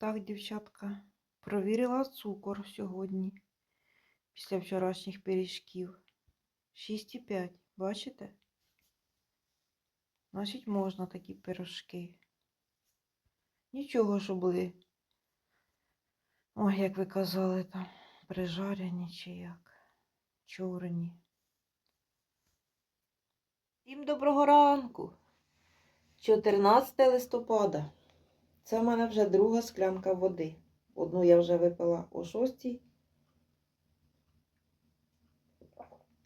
Так, дівчатка, провірила цукор сьогодні після вчорашніх пиріжків. 6,5, бачите? Значить, можна такі пирожки. Нічого, що були, ой, як ви казали, там, прижарені чи як, чорні. Всім доброго ранку. 14 листопада. Це в мене вже друга склянка води. Одну я вже випила о 6.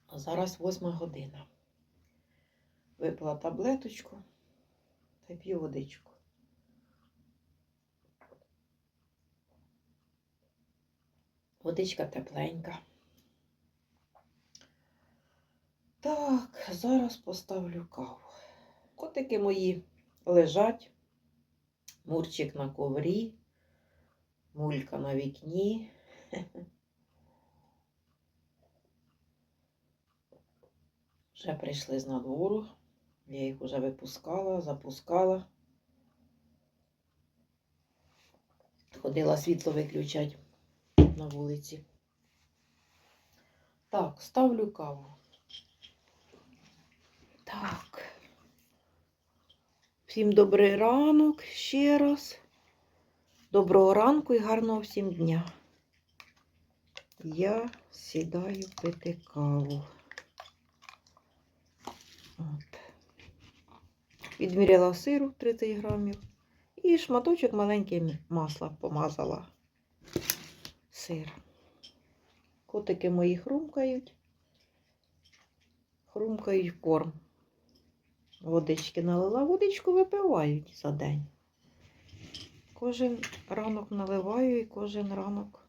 А зараз 8 година. Випила таблеточку та п'ю водичку. Водичка тепленька. Так, зараз поставлю каву. Котики мої лежать. Мурчик на коврі, мулька на вікні. Вже прийшли з надвору. Я їх вже випускала, запускала. Ходила світло виключать на вулиці. Так, ставлю каву. Так. Всім добрий ранок ще раз. Доброго ранку і гарного всім дня. Я сідаю пити каву. От. Відміряла сиру 30 грамів і шматочок маленький масла помазала сир. Котики мої хрумкають, хрумкають корм. Водички налила, водичку випивають за день. Кожен ранок наливаю і кожен ранок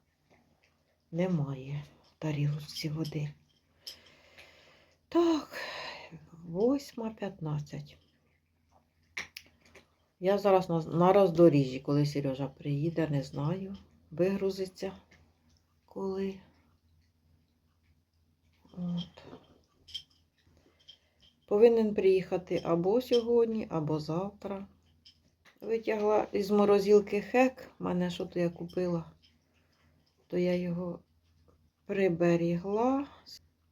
немає в тарілочці води. Так, 8.15. Я зараз на, на роздоріжжі, коли Сережа приїде, не знаю. Вигрузиться коли. От. Повинен приїхати або сьогодні, або завтра. Витягла із морозилки хек, в мене що то я купила, то я його приберігла.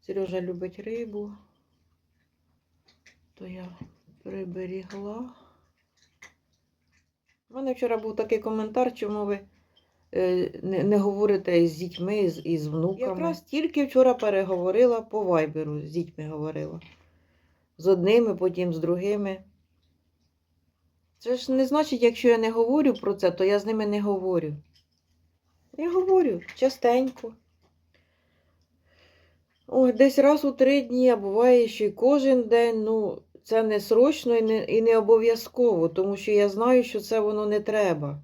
Сережа любить рибу, то я приберігла. У мене вчора був такий коментар, чому ви е, не, не говорите з дітьми, з, із внуками. Якраз тільки вчора переговорила по вайберу, з дітьми говорила з одними, потім з другими. Це ж не значить, якщо я не говорю про це, то я з ними не говорю. Я говорю частенько. Ой, десь раз у три дні, а буває, що й кожен день, ну, це не срочно і не, і не обов'язково, тому що я знаю, що це воно не треба.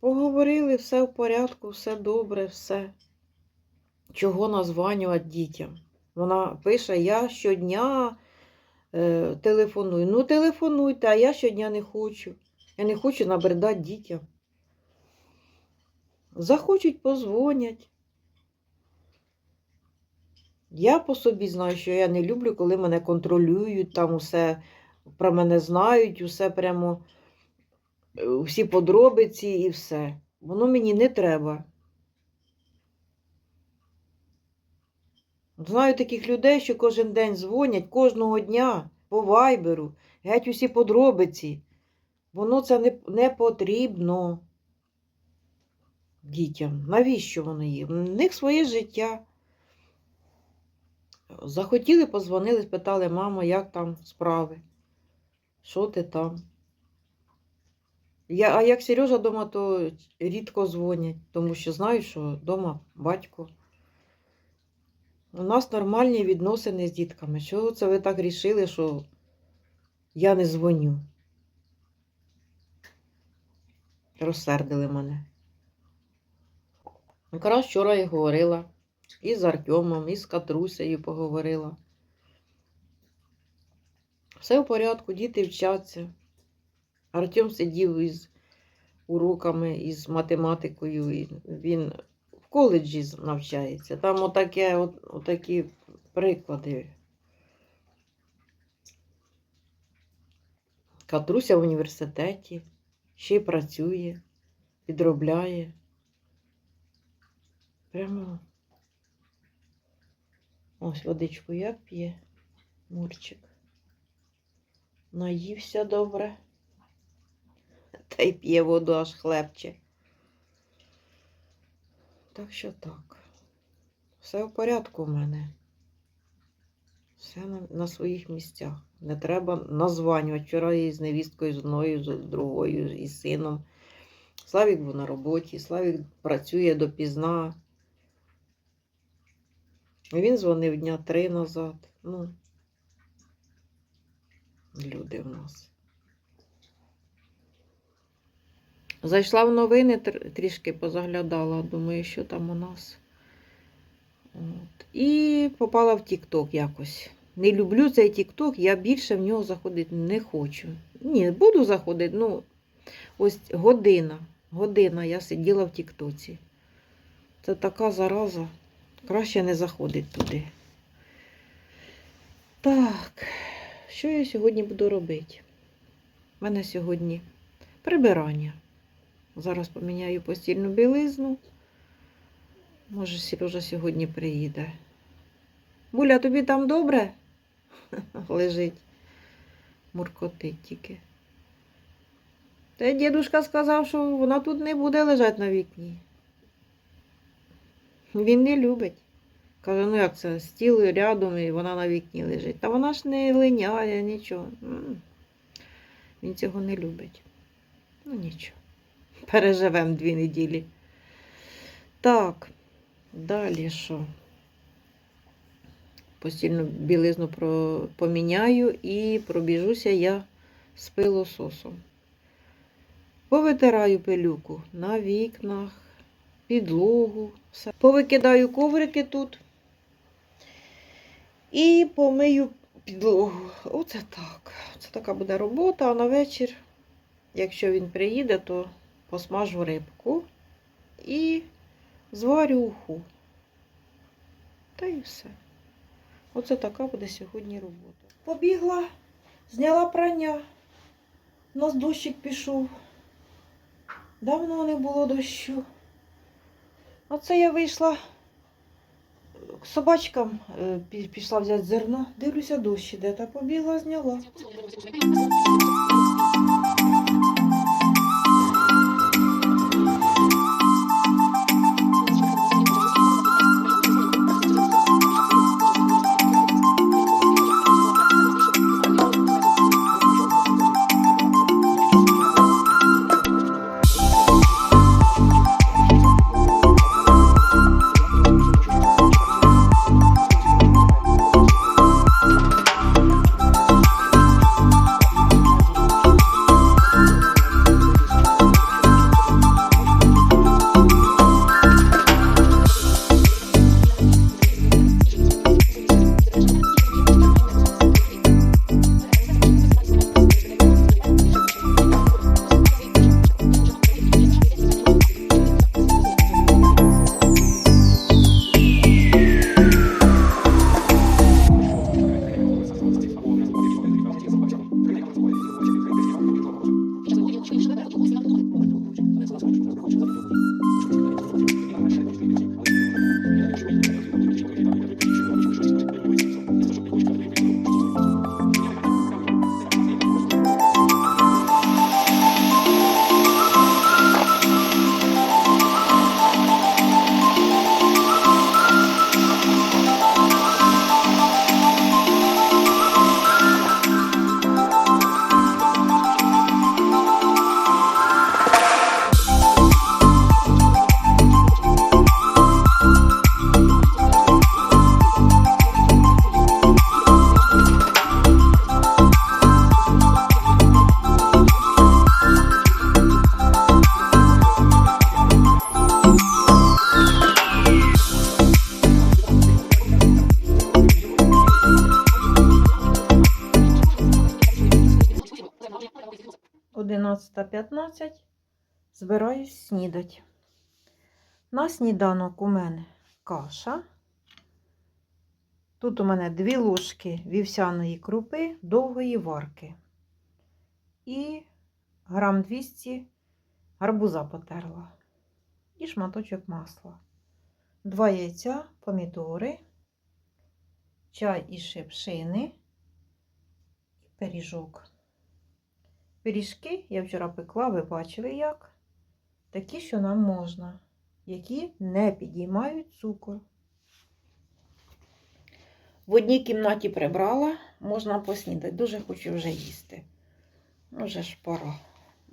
Поговорили, все в порядку, все добре, все. Чого названювати дітям? Вона пише: я щодня е, телефоную. Ну, телефонуйте, а я щодня не хочу. Я не хочу набридати дітям. Захочуть, позвонять. Я по собі знаю, що я не люблю, коли мене контролюють, там усе про мене знають, усе прямо, е, всі подробиці і все. Воно мені не треба. Знаю таких людей, що кожен день дзвонять, кожного дня по вайберу, геть усі подробиці. Воно це не, не потрібно дітям. Навіщо воно є? В них своє життя. Захотіли, позвонили, спитали, мамо, як там справи? Що ти там? Я, а як Сережа вдома, то рідко дзвонять, тому що знаю, що вдома батько. У нас нормальні відносини з дітками. Чого це ви так рішили, що я не дзвоню? Розсердили мене. Якраз вчора я говорила і з Артемом, і з Катрусею поговорила. Все в порядку, діти вчаться. Артем сидів із уроками, із математикою, і він коледжі навчається. Там отаке, от, отакі приклади. Катруся в університеті. ще й працює, підробляє. Прямо ось водичку як п'є Мурчик. Наївся добре. Та й п'є воду аж хлебче. Так що так. Все в порядку в мене. Все на, на своїх місцях. Не треба названювати. Вчора і з невісткою з одною, з другою, і з сином. Славік був на роботі, Славік працює допізна. Він дзвонив дня три назад. Ну, люди в нас. Зайшла в новини, трішки позаглядала, думаю, що там у нас. От. І попала в Тік-Ток якось. Не люблю цей Тік-Ток, я більше в нього заходити не хочу. Ні, буду заходити, ну, ось година. Година я сиділа в Тік-Тоці. Це така зараза. Краще не заходить туди. Так, що я сьогодні буду робити? У мене сьогодні прибирання. Зараз поміняю постільну білизну. Може, Сережа сьогодні приїде. Буля, тобі там добре? Лежить. Муркотить тільки. Та дідушка сказав, що вона тут не буде лежати на вікні. Він не любить. Каже, ну як це, стіл рядом і вона на вікні лежить. Та вона ж не линяє, нічого. Він цього не любить. Ну нічого. Переживемо дві неділі. Так, далі що? Постільну білизну поміняю і пробіжуся я з пилососом. Повитираю пилюку на вікнах, підлогу, все. Повикидаю коврики тут і помию підлогу. Оце так. Це така буде робота, а на вечір, якщо він приїде, то посмажу рибку і зварю уху. Та і все. Оце така буде сьогодні робота. Побігла, зняла прання. У нас дощик пішов. Давно не було дощу. Оце я вийшла к собачкам, е, пішла взяти зерно. Дивлюся, дощ іде, та побігла, зняла. Одинадцята п'ятнадцять. Збираюсь снідать. На сніданок у мене каша. Тут у мене дві ложки вівсяної крупи довгої варки. І грам 200 гарбуза потерла і шматочок масла. Два яйця, помідори, чай із шипшини і пиріжок. Пиріжки я вчора пекла, ви бачили як. Такі, що нам можна, які не підіймають цукор. В одній кімнаті прибрала, можна поснідати. Дуже хочу вже їсти. Ну, вже ж пора.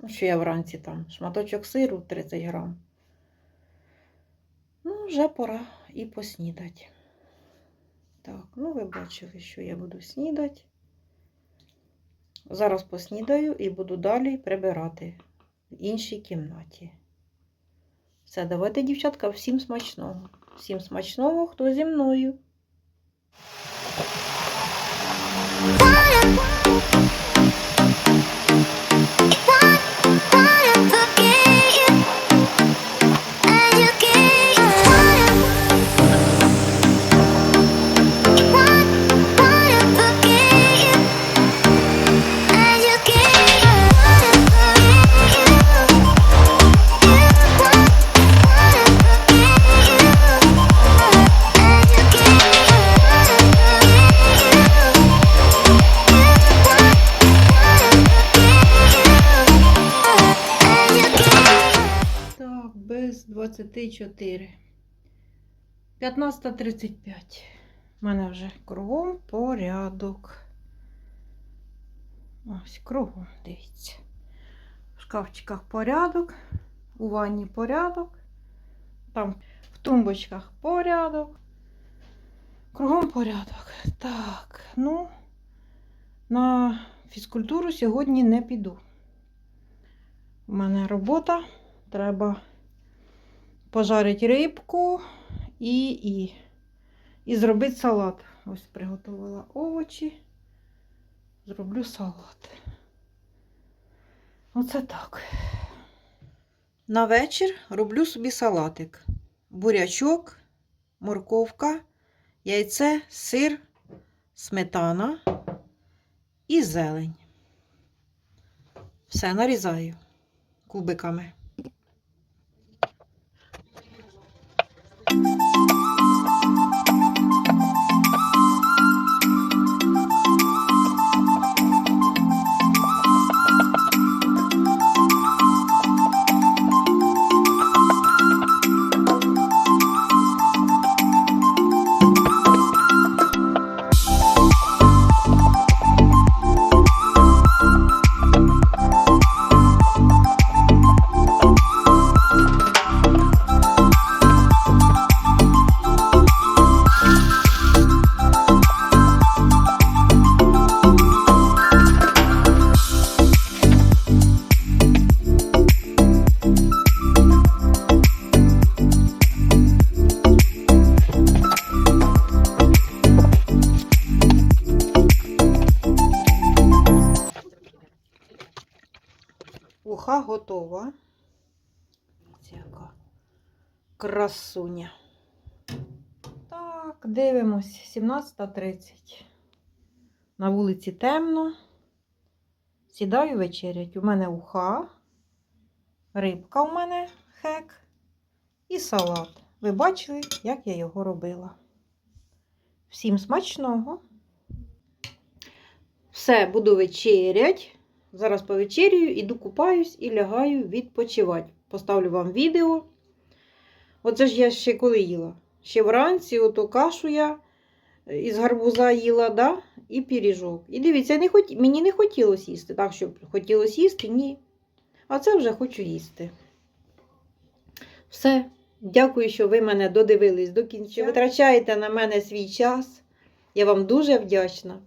Ну, що я вранці там шматочок сиру 30 грам. Ну, вже пора і поснідати. Так, ну ви бачили, що я буду снідати. Зараз поснідаю і буду далі прибирати в іншій кімнаті. Все, давайте, дівчатка, всім смачного. Всім смачного, хто зі мною. 24. 15.35. У мене вже кругом порядок. Ось кругом, дивіться. В шкафчиках порядок, у ванні порядок, там в тумбочках порядок. Кругом порядок. Так, ну, на фізкультуру сьогодні не піду. У мене робота. Треба пожарити рибку і, і, і зробити салат. Ось приготувала овочі. Зроблю салат. Оце так. На вечір роблю собі салатик. Бурячок, морковка, яйце, сир, сметана і зелень. Все нарізаю кубиками. Готова. Ось Яка красуня. Так, дивимось. 17.30. На вулиці темно. Сідаю вечерять. У мене уха, рибка у мене хек і салат. Ви бачили, як я його робила. Всім смачного. Все, буду вечерять. Зараз повечерюю, іду купаюсь і лягаю відпочивати. Поставлю вам відео. Оце ж я ще коли їла. Ще вранці ото кашу я із гарбуза їла, да? і пиріжок. І дивіться, не хот... мені не хотілося їсти. Так, щоб хотілося їсти, ні. А це вже хочу їсти. Все. Дякую, що ви мене додивились до кінця. Витрачаєте на мене свій час. Я вам дуже вдячна.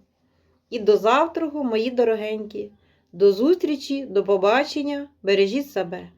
І до завтра, мої дорогенькі. До зустрічі, до побачення. Бережіть себе.